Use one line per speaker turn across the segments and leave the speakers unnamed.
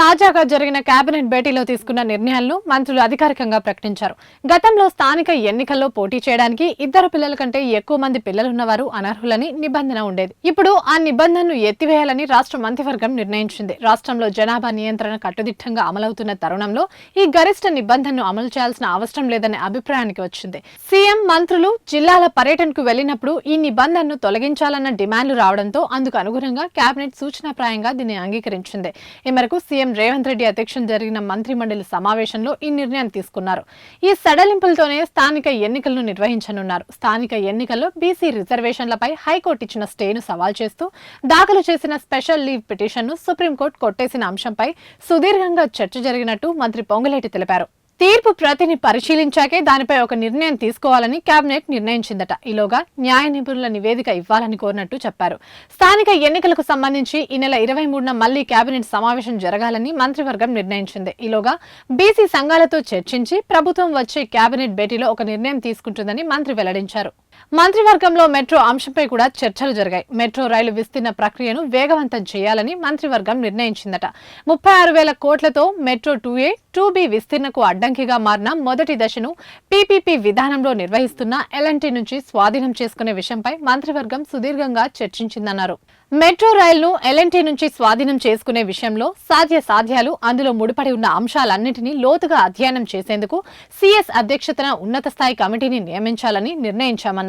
తాజాగా జరిగిన కేబినెట్ భేటీలో తీసుకున్న నిర్ణయాలను మంత్రులు అధికారికంగా ప్రకటించారు. గతంలో స్థానిక ఎన్నికల్లో పోటీ చేయడానికి ఇద్దరు పిల్లల కంటే ఎక్కువ మంది పిల్లలున్నవారు అనర్హులని నిబంధన ఉండేది. ఇప్పుడు ఆ నిబంధనను ఎత్తివేయాలని రాష్ట్ర మంత్రివర్గం నిర్ణయించింది. రాష్ట్రంలో జనాభా నియంత్రణ కట్టుదిట్టంగా అమలవుతున్న తరుణంలో ఈ గరిష్ట నిబంధనను అమలు చేయాల్సిన అవసరం లేదనే అభిప్రాయానికి వచ్చింది. సీఎం మంత్రులు జిల్లాల పర్యటనకు వెళ్ళినప్పుడు ఈ నిబంధనను తొలగించాలన్న డిమాండ్లు రావడంతో అందుకు అనుగుణంగా కేబినెట్ సూచనాప్రాయంగా దీన్ని అంగీకరించింది. ఈ మేరకు సీఎం రేవంత్ రెడ్డి అధ్యక్షం జరిగిన మంత్రి మండలి సమావేశంలో ఈ నిర్ణయం తీసుకున్నారు. ఈ సడలింపులతోనే స్థానిక ఎన్నికలను నిర్వహించనున్నారు. స్థానిక ఎన్నికల్లో బీసీ రిజర్వేషన్లపై హైకోర్టు ఇచ్చిన స్టేను సవాల్ చేస్తూ దాఖలు చేసిన స్పెషల్ లీవ్ పిటిషన్ను సుప్రీంకోర్టు కొట్టేసిన అంశంపై సుదీర్ఘంగా చర్చ జరిగినట్టు మంత్రి పొంగులేటి తెలిపారు. తీర్పు ప్రతిని పరిశీలించాకే దానిపై ఒక నిర్ణయం తీసుకోవాలని కేబినెట్ నిర్ణయించిందట. ఈలోగా న్యాయ నిపుణుల నివేదిక ఇవ్వాలని కోరినట్టు చెప్పారు. స్థానిక ఎన్నికలకు సంబంధించి ఈ నెల ఇరవై మూడున మళ్ళీ కేబినెట్ సమావేశం జరగాలని మంత్రివర్గం నిర్ణయించింది. ఈలోగా బీసీ సంఘాలతో చర్చించి ప్రభుత్వం వచ్చే కేబినెట్ భేటీలో ఒక నిర్ణయం తీసుకుంటుందని మంత్రి వెల్లడించారు. మంత్రివర్గంలో మెట్రో అంశంపై కూడా చర్చలు జరిగాయి. మెట్రో రైలు విస్తీర్ణ ప్రక్రియను వేగవంతం చేయాలని మంత్రివర్గం నిర్ణయించిందట. ముప్పై ఆరు వేల కోట్లతో metro two A two B విస్తీర్ణకు అడ్డంకిగా మారిన మొదటి దశను పీపీపీ విధానంలో నిర్వహిస్తున్న ఎల్ఎన్టీ నుంచి స్వాధీనం చేసుకునే విషయంపై మంత్రివర్గం సుదీర్ఘంగా చర్చించిందన్నారు. మెట్రో రైలును ఎల్ఎన్టీ నుంచి స్వాధీనం చేసుకునే విషయంలో సాధ్య సాధ్యాలు అందులో ముడిపడి ఉన్న అంశాలన్నింటినీ లోతుగా అధ్యయనం చేసేందుకు సీఎస్ అధ్యక్షతన ఉన్నత స్థాయి కమిటీని నియమించాలని నిర్ణయించామన్నారు.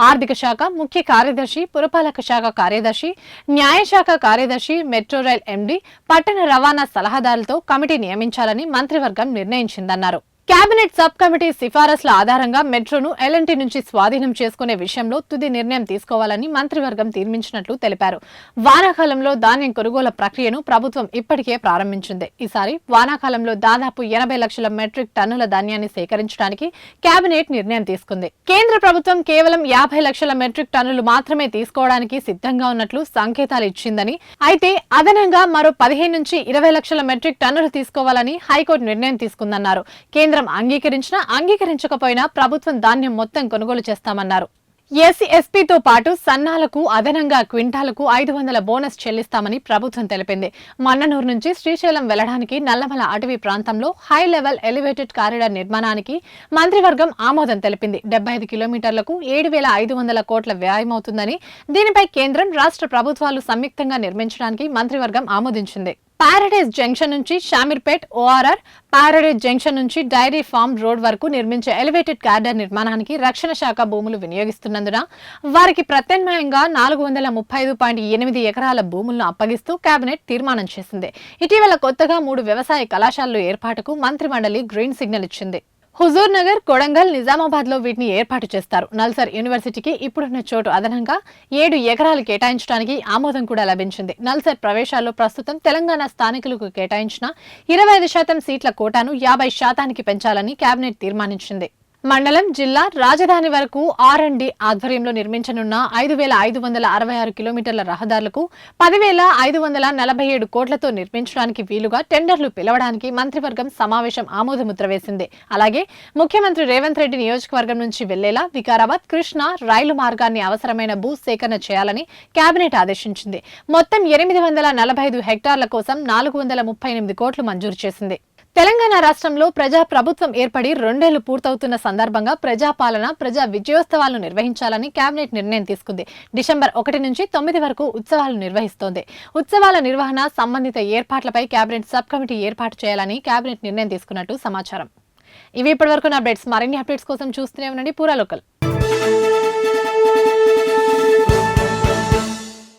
ఆర్థిక శాఖ ముఖ్య కార్యదర్శి పురపాలక శాఖ కార్యదర్శి న్యాయశాఖ కార్యదర్శి మెట్రో రైల్ ఎండీ పట్టణ రవాణా సలహాదారులతో కమిటీ నియమించాలని మంత్రివర్గం నిర్ణయించిందన్నారు. కేబినెట్ సబ్ కమిటీ సిఫారసుల ఆధారంగా మెట్రోను ఎల్ఎన్టీ నుంచి స్వాధీనం చేసుకునే విషయంలో తుది నిర్ణయం తీసుకోవాలని మంత్రివర్గం తీర్మించినట్లు తెలిపారు. వానాకాలంలో ధాన్యం కొనుగోలు ప్రక్రియను ప్రభుత్వం ఇప్పటికే ప్రారంభించింది. ఈసారి వానాకాలంలో దాదాపు ఎనభై లక్షల మెట్రిక్ టన్నుల ధాన్యాన్ని సేకరించడానికి కేబినెట్ నిర్ణయం తీసుకుంది. కేంద్ర ప్రభుత్వం కేవలం యాభై లక్షల మెట్రిక్ టన్నులు మాత్రమే తీసుకోవడానికి సిద్ధంగా ఉన్నట్లు సంకేతాలు ఇచ్చిందని అయితే అదనంగా మరో పదిహేను నుంచి ఇరవై లక్షల మెట్రిక్ టన్నులు తీసుకోవాలని హైకోర్టు నిర్ణయం తీసుకుందన్నారు. కేంద్ర అంగీకరించినా అంగీకరించకపోయినా ప్రభుత్వం ధాన్యం మొత్తం కొనుగోలు చేస్తామన్నారు. ఎస్సీ ఎస్పీతో పాటు సన్నాలకు అదనంగా క్వింటాలకు ఐదు వందల బోనస్ చెల్లిస్తామని ప్రభుత్వం తెలిపింది. మన్ననూరు నుంచి శ్రీశైలం వెళ్ళడానికి నల్లమల అటవీ ప్రాంతంలో హై లెవెల్ ఎలివేటెడ్ కారిడార్ నిర్మాణానికి మంత్రివర్గం ఆమోదం తెలిపింది. డెబ్బై ఐదు కిలోమీటర్లకు ఏడు వేల ఐదు వందల కోట్ల వ్యయమవుతుందని దీనిపై కేంద్రం రాష్ట్ర ప్రభుత్వాలు సంయుక్తంగా నిర్మించడానికి మంత్రివర్గం ఆమోదించింది. పారడైజ్ జంక్షన్ నుంచి షామీర్పేట్ ఓఆర్ఆర్ పారడైజ్ జంక్షన్ నుంచి డైరీ ఫార్మ్ రోడ్ వరకు నిర్మించే ఎలివేటెడ్ కార్డర్ నిర్మాణానికి రక్షణ శాఖ భూములు వినియోగిస్తున్నందున వారికి ప్రత్యామ్నాయంగా నాలుగు వందల ముప్పై ఐదు పాయింట్ ఎనిమిది ఎకరాల భూములను అప్పగిస్తూ కేబినెట్ తీర్మానం చేసింది. ఇటీవల కొత్తగా మూడు వ్యవసాయ కళాశాలల ఏర్పాటుకు మంత్రిమండలి గ్రీన్ సిగ్నల్ ఇచ్చింది. హుజూర్ నగర్ కొడంగల్ నిజామాబాద్లో వీటిని ఏర్పాటు చేస్తారు. నల్సర్ యూనివర్సిటీకి ఇప్పుడున్న చోటు అదనంగా ఏడు ఎకరాలు కేటాయించడానికి ఆమోదం కూడా లభించింది. నల్సర్ ప్రవేశాల్లో ప్రస్తుతం తెలంగాణ స్థానికులకు కేటాయించిన ఇరవై ఐదు శాతం సీట్ల కోటాను యాభై శాతానికి పెంచాలని కేబినెట్ తీర్మానించింది. మండలం జిల్లా రాజధాని వరకు ఆర్ అండ్ డి ఆధ్వర్యంలో నిర్మించనున్న ఐదు వేల ఐదు వందల అరవై ఆరు కిలోమీటర్ల రహదారులకు పదివేల ఐదు వందల నలభై ఏడు కోట్లతో నిర్మించడానికి వీలుగా టెండర్లు పిలవడానికి మంత్రివర్గం సమావేశం ఆమోదముద్ర వేసింది. అలాగే ముఖ్యమంత్రి రేవంత్ రెడ్డి నియోజకవర్గం నుంచి వెళ్ళేలా వికారాబాద్ కృష్ణ రైలు మార్గాన్ని అవసరమైన భూ సేకరణ చేయాలని కేబినెట్ ఆదేశించింది. మొత్తం ఎనిమిది వందల నలభై ఐదు హెక్టార్ల కోసం నాలుగు వందల ముప్పై ఎనిమిది కోట్లు మంజూరు చేసింది. తెలంగాణ రాష్ట్రంలో ప్రజా ప్రభుత్వం ఏర్పడి రెండేళ్ళు పూర్తవుతున్న సందర్భంగా ప్రజాపాలన ప్రజా విజయోత్సవాలను నిర్వహించాలని కేబినెట్ నిర్ణయం తీసుకుంది. డిసెంబర్ ఒకటి నుంచి తొమ్మిది వరకు ఉత్సవాలు నిర్వహిస్తోంది. ఉత్సవాల నిర్వహణ సంబంధిత ఏర్పాట్లపై కేబినెట్ సబ్ కమిటీ ఏర్పాటు చేయాలని కేబినెట్ నిర్ణయం తీసుకున్నట్టు సమాచారం. ఇవి ఇప్పటివరకు నా అప్డేట్స్. మరిన్ని అప్డేట్స్ కోసం చూస్తూనే ఉండండి. పూరా లోకల్.